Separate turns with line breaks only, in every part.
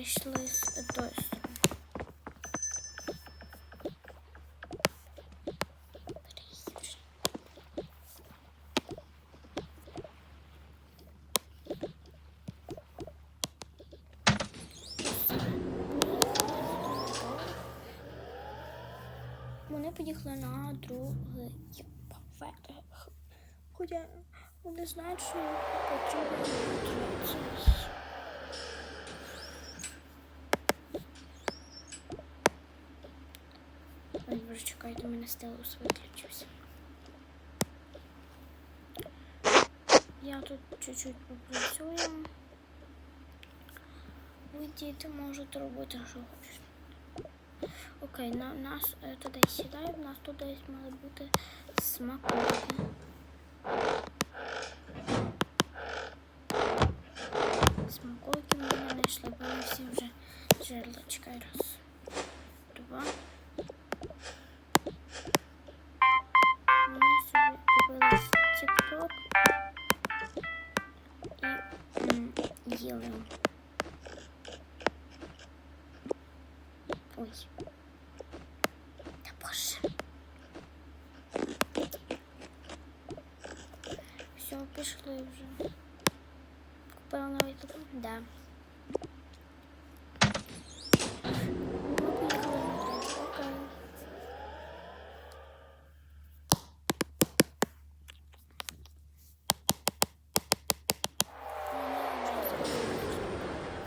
з тої сторони. Вони поїхали на другий поверх. Хоча вони знають, що потрібно боже, чекайте, у мене стелус виключився. Я тут чуть-чуть попрацюю. Ви діти можете робити, що хочете. Окей, на нас е, туди сідає, в нас туди мали бути смаколики. Смаколики ми не знайшли, бо ми всі вже жерли. Чекай, раз, М, їли. Ой. Та боже. Все, пішли вже. Купила новий телефон? Да. Ми поїхали на дачу. Окей.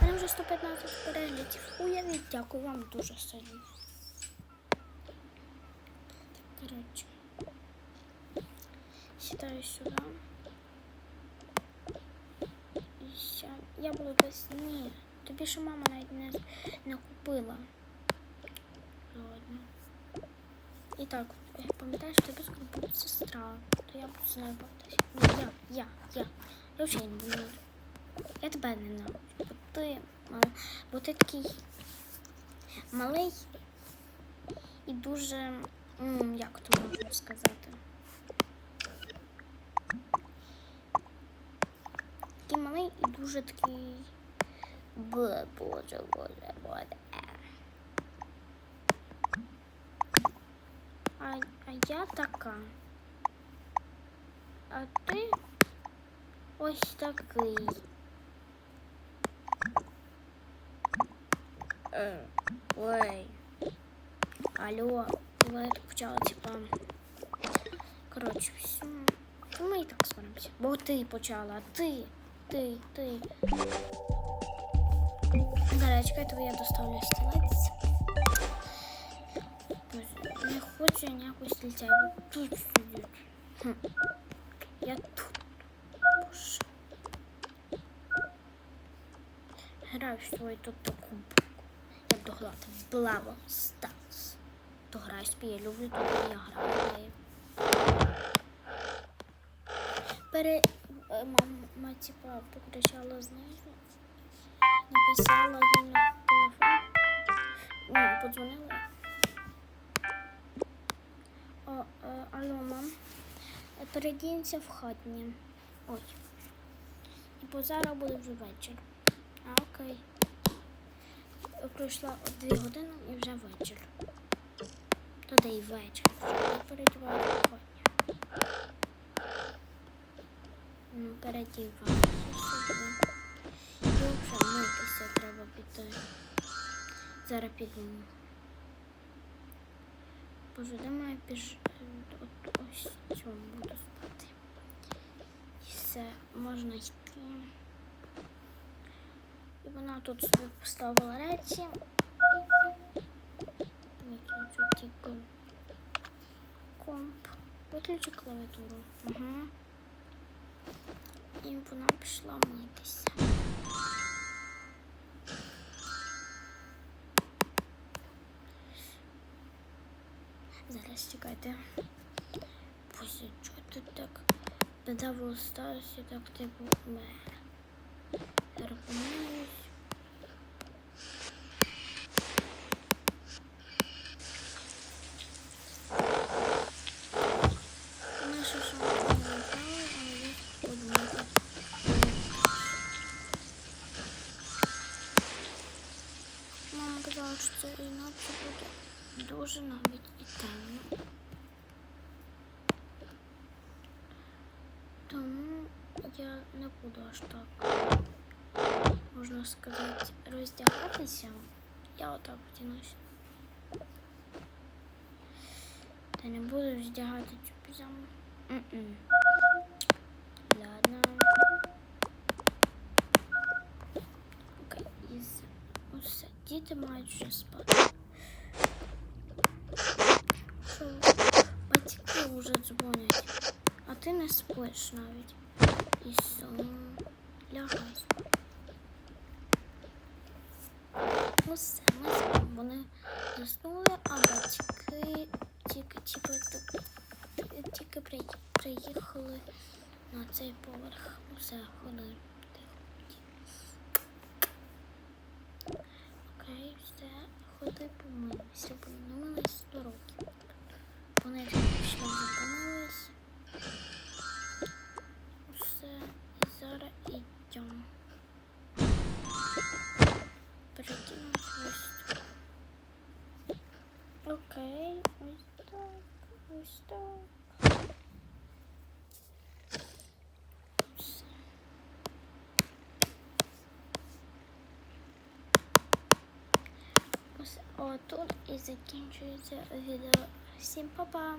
У мене вже 115 переглядів. Уявіть, дякую вам дуже сильно. Коротше. Сідаю сюди. І ся... Я буду без... Ні, тобі ще мама навіть не, не купила. Ладно. І так, я пам'ятаю, тобі скоро буде сестра. То я буду з нею бавитися. Ні, я, я, я. Я взагалі не буду. Я тебе не ненавиджу, бо ти, бо ти такий малий і дуже, м, як то можна сказати. Такий малий і дуже такий. Боже, боже, боже. А, а я така. А ти ось такий. Ой. Алло, ви так почали, типа. Коротше, все. Ми і так сваримося. Бо ти почала, ти, ти, ти. Зараз, чекайте, я доставлю стілець. Не хочу ніякого стільця, тут сидіти. Хм. Я тут. Боже. Граю в свою тут таку буду грати в Браво Старс. То граю я люблю, то я граю. Пере... е, Мама, типа, покричала знизу. Написала їй на телефон. Ну, подзвонила. О, е, алло, мам. Передінься в хатні. Ой. І бо зараз буде вже вечір. А, окей. Пройшла дві години і вже вечір. Туди і вечір. Передіваю. Ну, передіваю. І вже митися треба піти. Зараз піду. Боже, де моя піж... От ось цьому буду спати. І все, можна йти. І вона тут собі поставила речі. Виключу комп. Виключу клавіатуру. Угу. І вона пішла митися. Зараз чекайте. Боже, чого ти так недавно сталося, так типу мене. Зараз Це інакше буде дуже навіть і темно. Тому я не буду аж так, можна сказати, роздягатися. Я отак втянусь. Та не буду роздягати цю піжаму. М-м. Ладно. Діти мають вже спати. Що батьки вже дзвонять, а ти не спиш навіть. І сон. Лягай спати. Ну все, ми спимо. Вони заснули, а батьки тільки, тільки, тільки, тільки при- приїхали на цей поверх. Ну все, ходи. Окей, все, ходи помилися, мились до років. Вони пішли вже Отут і закінчується відео. Всім па-па!